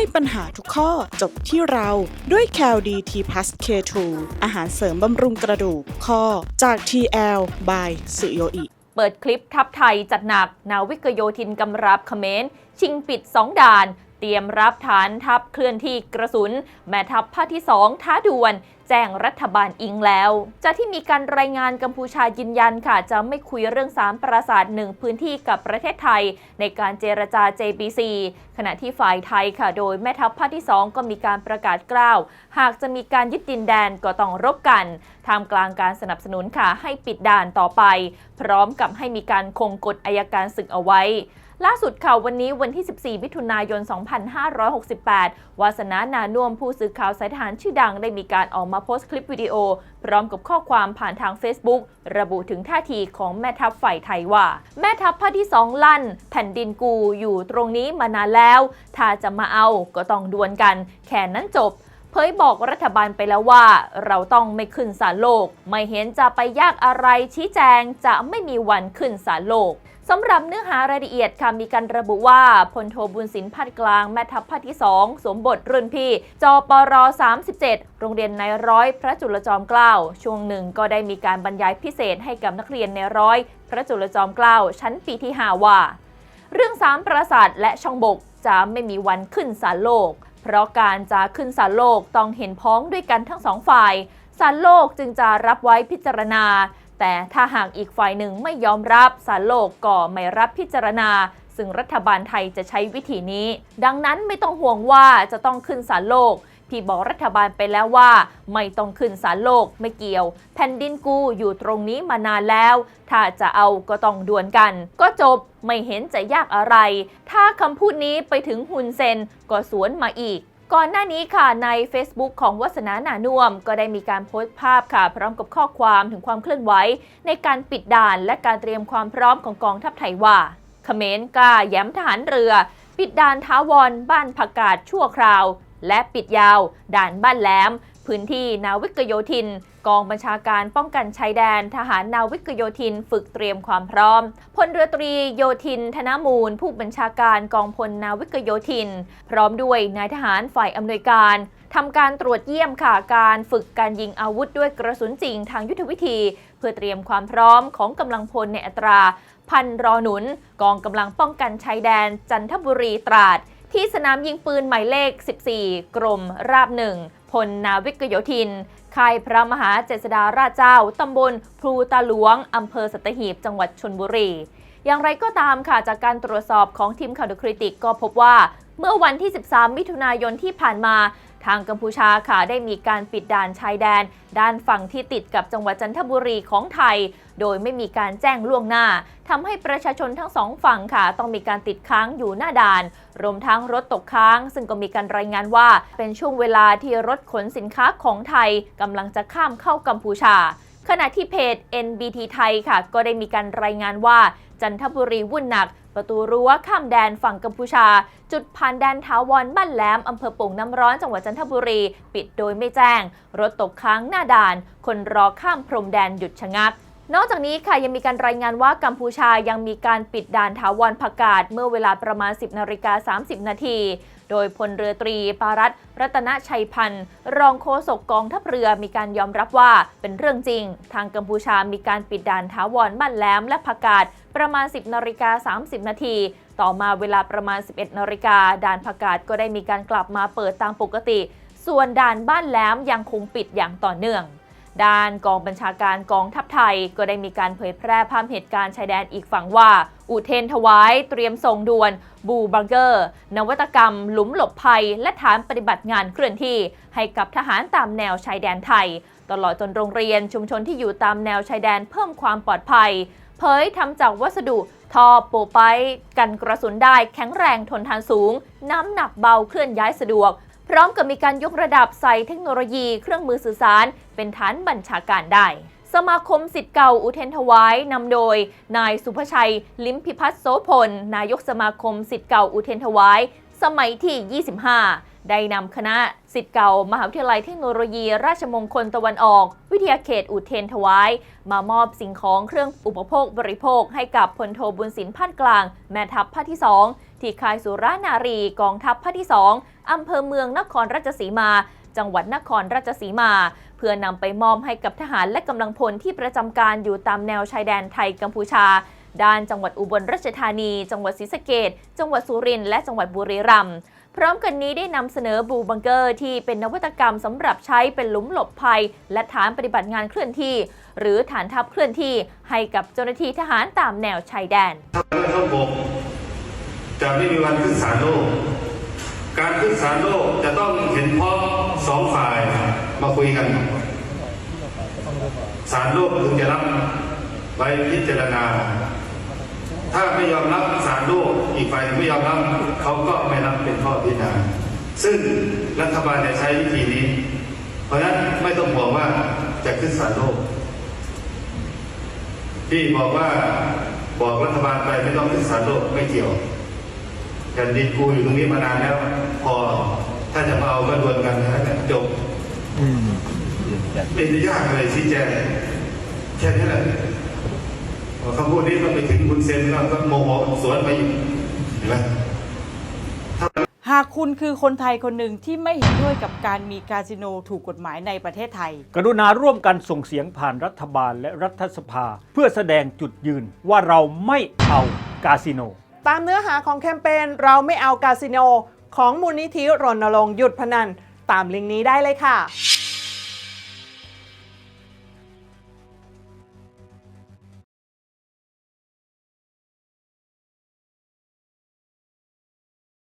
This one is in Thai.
ให้ปัญหาทุกข้อจบที่เราด้วย c a l d t p l u s K2 อาหารเสริมบำรุงกระดูกข้อจาก TL by สุโยอิเปิดคลิปทัพไทยจัดหนัก นาวิกโยธินกำรับเขมรชิงปิด 2 ด่าน เตรียมรับฐานทัพเคลื่อนที่กระสุน แม่ทัพภาคที่ 2 ท้าด่วน แจ้งรัฐบาลอิงแล้ว จากที่มีการรายงานกัมพูชายืนยันค่ะ จะไม่คุยเรื่องสามปราสาทหนึ่งพื้นที่กับประเทศไทย ในการเจรจา JBC ขณะที่ฝ่ายไทยค่ะ โดยแม่ทัพภาคที่ 2 ก็มีการประกาศกล้าว หากจะมีการยึดดินแดนก็ต้องรบกันท่ามกลางการสนับสนุนค่ะให้ปิดด่านต่อไป พร้อมกับให้มีการคงกฎอายการศึกเอาไว้ ล่าสุดค่ะวันนี้วันที่ 14 มิถุนายน 2568 วาสนานานุ่มผู้สื่อข่าวสายทหารชื่อดังได้มีการออกมาโพสต์คลิปวิดีโอ พร้อมกับข้อความผ่านทาง Facebook ระบุถึงท่าทีของแม่ทัพฝ่ายไทยว่า แม่ทัพภาคที่ 2 ลั่น แผ่นดินกูอยู่ตรงนี้มานานแล้ว ถ้าจะมาเอาก็ต้องดวลกัน แค่นั้นจบเผยบอกรัฐบาลไปแล้วว่า เราต้องไม่ขึ้นศาลโลก ไม่เห็นจะไปยากอะไรชี้แจงจะไม่มีวันขึ้นศาลโลก สำหรับเนื้อหารายละเอียดค่ะมีการระบุว่าพลโทบุญสินพัดกลางแม่ทัพภาคที่ 2 สวมบทรุ่นพี่จปร 37 โรงเรียนในร้อยพระจุลจอมเกล้าช่วงหนึ่งก็ได้มีการบรรยายพิเศษให้กับนักเรียนในร้อย พระจุลจอมเกล้าชั้นปีที่ 5 ว่า เรื่องสามปราสาทและช่องบกจะไม่มีวันขึ้นศาลโลก เพราะการจะขึ้นศาลโลกต้องเห็นพ้องด้วยกันทั้งสองฝ่ายศาลโลกจึงจะรับไว้พิจารณา แต่ถ้าหากอีกฝ่ายหนึ่งไม่ยอมรับศาลโลกก็ไม่รับพิจารณา ซึ่งรัฐบาลไทยจะใช้วิธีนี้ ดังนั้นไม่ต้องห่วงว่าจะต้องขึ้นศาลโลกพี่บอกรัฐบาลไปแล้วว่า ไม่ต้องขึ้นศาลโลกไม่เกี่ยว แผ่นดินกูอยู่ตรงนี้มานานแล้ว ถ้าจะเอาก็ต้องดวลกัน ก็จบไม่เห็นจะยากอะไร ถ้าคำพูดนี้ไปถึงฮุนเซนก็สวนมาอีก ก่อนหน้านี้ค่ะใน Facebook ของวัสนาหนานุ่มก็ได้มีการโพสต์ภาพค่ะ พร้อมกับข้อความถึงความเคลื่อนไหว ในการปิดด่านและการเตรียมความพร้อมของกองทัพไทยว่าเขมรกล้าแย้มทหารเรือ ปิดด่านท้าวรบ้านผักกาดชั่วคราว และปิดยาว ด่านบ้านแหลม พื้นที่นาวิกโยธิน กองบัญชาการป้องกันชายแดน ทหารนาวิกโยธินฝึกเตรียมความพร้อม พลเรือตรีโยธิน ธนมูล ผู้บัญชาการกองพลนาวิกโยธิน พร้อมด้วยนายทหารฝ่ายอำนวยการทำการตรวจเยี่ยมค่ะการฝึกการยิงอาวุธด้วยกระสุนจริงทางยุทธวิธี เพื่อเตรียมความพร้อมของกำลังพลในอัตรา พันรอหนุน กองกำลังป้องกันชายแดน จันทบุรีตราด ที่สนามยิงปืนหมายเลข 14 กรมราบหนึ่งพลนาวิกโยธิน ค่ายพระมหาเจษฎาราชเจ้าตำบลพลูตาหลวงอำเภอสัตหีบ จังหวัดชนบุรี อย่างไรก็ตามค่ะ จากการตรวจสอบของทีมข่าวดคริติกก็พบว่าเมื่อวันที่ 13 มิถุนายนที่ผ่านมา ทางกัมพูชาค่ะได้มีการปิดด่านชายแดน ด้านฝั่งที่ติดกับจังหวัดจันทบุรีของไทย โดยไม่มีการแจ้งล่วงหน้าทำให้ประชาชนทั้งสองฝั่งค่ะ ต้องมีการติดค้างอยู่หน้าด่าน รวมทั้งรถตกค้าง ซึ่งก็มีการรายงานว่า เป็นช่วงเวลาที่รถขนสินค้าของไทยกำลังจะข้ามเข้ากัมพูชา ขณะที่เพจ NBT ไทยค่ะ ก็ได้มีการรายงานว่า จันทบุรีวุ่นหนัก ประตูรั้วข้ามแดนฝั่งกัมพูชา จุดผ่านแดนท้าวรบ้านแหลมอำเภอโป่งน้ำร้อนจังหวัดจันทบุรี ปิดโดยไม่แจ้ง รถตกค้างหน้าด่าน คนรอข้ามพรมแดนหยุดชะงักนอกจากนี้ค่ะยังมีการรายงานว่ากัมพูชายังมีการปิดด่านถาวรผักกาดเมื่อเวลาประมาณ 10นาฬิกา30 นาที โดยพลเรือตรีปารัตรัตนชัยพันธ์รองโฆษกกองทัพเรือมีการยอมรับว่าเป็นเรื่องจริง ทางกัมพูชามีการปิดด่านถาวรบ้านแหลมและผักกาดประมาณ 10นาฬิกา30 นาที ต่อมาเวลาประมาณ 11นาฬิกาด่านผักกาดก็ได้มีการกลับมาเปิดตามปกติ ส่วนด่านบ้านแหลมยังคงปิดอย่างต่อเนื่องด้านกองบัญชาการกองทัพไทยก็ได้มีการเผยแพร่ภาพเหตุการณ์ชายแดนอีกฝั่งว่า อุเทนถวาย เตรียมส่งด่วน บูบังเกอร์ นวัตกรรม หลุมหลบภัย และฐานปฏิบัติงานเคลื่อนที่ ให้กับทหารตามแนวชายแดนไทย ตลอดจนโรงเรียนชุมชนที่อยู่ตามแนวชายแดนเพิ่มความปลอดภัย เผยทำจากวัสดุทอโปรไปกันกระสุนได้แข็งแรงทนทานสูง น้ำหนักเบาเคลื่อนย้ายสะดวก พร้อมกับมีการยกระดับใส่เทคโนโลยีเครื่องมือสื่อสาร เป็นฐานบัญชาการได้ สมาคมสิทธิ์เก่าอุเทนถวายนำโดย นายสุภชัย ลิมพิพัฒน์โสพล นายกสมาคมสิทธิ์เก่าอุเทนถวายสมัยที่ 25 ได้นำคณะสิทธิ์เก่ามหาวิทยาลัยเทคโนโลยี ราชมงคลตะวันออก วิทยาเขตอุเทนถวาย มามอบสิ่งของเครื่องอุปโภคบริโภค ให้กับพลโทบุญสินพันกลาง แม่ทัพภาคที่ 2 ที่ค่ายสุรานารีกองทัพภาคที่ 2อำเภอเมืองนครราชสีมา จังหวัดนครราชสีมา เพื่อนำไปมอบให้กับทหารและกำลังพลที่ประจำการอยู่ตามแนวชายแดนไทยกัมพูชา ด้านจังหวัดอุบลราชธานี จังหวัดศรีสะเกดจังหวัดสุรินทร์และจังหวัดบุรีรัมย์พร้อมกันนี้ได้นำเสนอบูบังเกอร์ที่เป็นนวัตกรรมสำหรับใช้เป็นหลุมหลบภัย และฐานปฏิบัติงานเคลื่อนที่ หรือฐานทัพเคลื่อนที่ให้กับเจ้าหน้าที่ทหารตามแนวชายแดนถ้าเรือทบกจะไม่มีวันขึ้นศาลโลก การขึ้นศาลโลกจะต้องเห็นพ้องสองฝ่าย มาคุยกันศาลโลกถึงจะรับไว้พิจารณา ถ้าไม่ยอมรับศาลโลกอีกฝ่ายไม่ยอมรับเขาก็ไม่รับเป็นข้อพิจารณา ซึ่งรัฐบาลจะใช้วิธีนี้ เพราะฉะนั้นไม่ต้องห่วงว่าจะขึ้นศาลโลก ที่บอกว่าบอกรัฐบาลไปไม่ต้องขึ้นศาลโลกไม่เกี่ยวแผ่นดินกูอยู่ตรงนี้มานานแล้ว พอถ้าจะมาเอาก็ดวลกันนะจบ ไม่ได้ยากอะไรชี้แจงแค่นี้แหละพอคำพูดนี้มันไปถึงคุณเซนก็ก็โมโหสวนไปอีกเห็นไหมหากคุณคือคนไทยคนหนึ่งที่ไม่เห็นด้วยกับการมีคาสิโนถูกกฎหมายในประเทศไทย กรุณาร่วมกันส่งเสียงผ่านรัฐบาลและรัฐสภา เพื่อแสดงจุดยืนว่าเราไม่เอากาสิโน ตามเนื้อหาของแคมเปญเราไม่เอากาสิโน ของมูลนิธิรณรงค์หยุดพนัน ตามลิงก์นี้ได้เลยค่ะ